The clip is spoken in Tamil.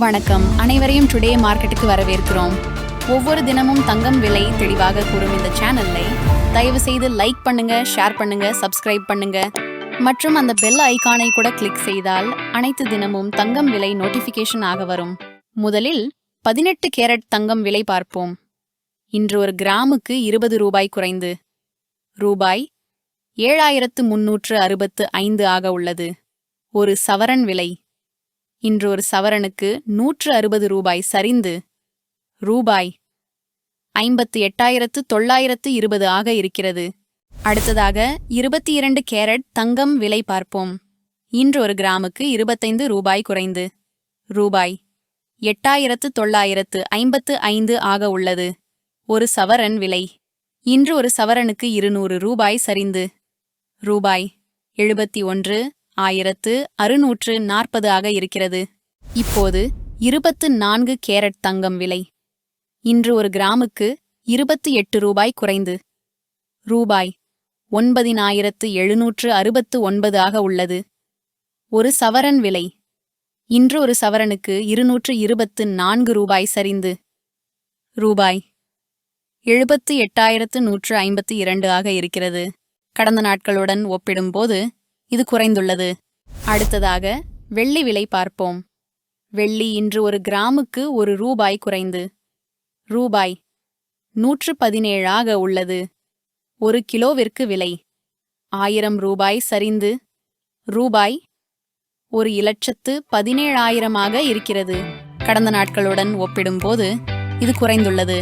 வணக்கம். அனைவரையும் டுடே மார்க்கெட்டுக்கு வரவேற்கிறோம். ஒவ்வொரு தினமும் தங்கம் விலை தெளிவாக கூறும் இந்த சேனலை தயவு செய்து லைக் பண்ணுங்க ஷேர் பண்ணுங்க சப்ஸ்கிரைப் பண்ணுங்க. மற்றும் அந்த பெல் ஐகானை கூட கிளிக் செய்தால் அனைத்து தினமும் தங்கம் விலை நோட்டிபிகேஷன் ஆக வரும். முதலில் பதினெட்டு கேரட் தங்கம் விலை பார்ப்போம். இன்று ஒரு கிராமுக்கு இருபது ரூபாய் குறைந்து ரூபாய் ஏழாயிரத்து முன்னூற்று அறுபத்து ஐந்து ஆக உள்ளது. ஒரு சவரன் விலை இன்று ஒரு சவரனுக்கு நூற்று அறுபது ரூபாய் சரிந்து ரூபாய் ஐம்பத்து எட்டாயிரத்து தொள்ளாயிரத்து இருபது ஆக இருக்கிறது. அடுத்ததாக இருபத்தி இரண்டு கேரட் தங்கம் விலை பார்ப்போம். இன்று ஒரு கிராமுக்கு இருபத்தைந்து ரூபாய் குறைந்து ரூபாய் எட்டாயிரத்து தொள்ளாயிரத்து ஐம்பத்து ஐந்து ஆக உள்ளது. ஒரு சவரன் விலை. இன்று ஒரு சவரனுக்கு இருநூறு ரூபாய் சரிந்து ரூபாய் எழுபத்தி ஒன்று ஆயிரத்து அறுநூற்று நாற்பது ஆக இருக்கிறது. இப்போது இருபத்து நான்கு கேரட் தங்கம் விலை. இன்று ஒரு கிராமுக்கு இருபத்து எட்டு ரூபாய் குறைந்து. ரூபாய் ஒன்பதினாயிரத்து எழுநூற்று அறுபத்து ஒன்பது ஆக உள்ளது. ஒரு சவரன் விலை. இன்று ஒரு சவரனுக்கு இருநூற்று இருபத்து நான்கு ரூபாய் சரிந்து. ரூபாய் எழுபத்து எட்டாயிரத்து நூற்று ஐம்பத்து இரண்டு ஆக இருக்கிறது. கடந்த நாட்களுடன் ஒப்பிடும்போது இது குறைந்துள்ளது. அடுத்ததாக வெள்ளி விலை பார்ப்போம். வெள்ளி இன்று ஒரு கிராமுக்கு ஒரு ரூபாய் குறைந்து. ரூபாய் நூற்று பதினேழாக உள்ளது. ஒரு கிலோவிற்கு விலை ஆயிரம் ரூபாய் சரிந்து ரூபாய் ஒரு இலட்சத்து பதினேழாயிரமாக இருக்கிறது. கடந்த நாட்களுடன் ஒப்பிடும்போது இது குறைந்துள்ளது.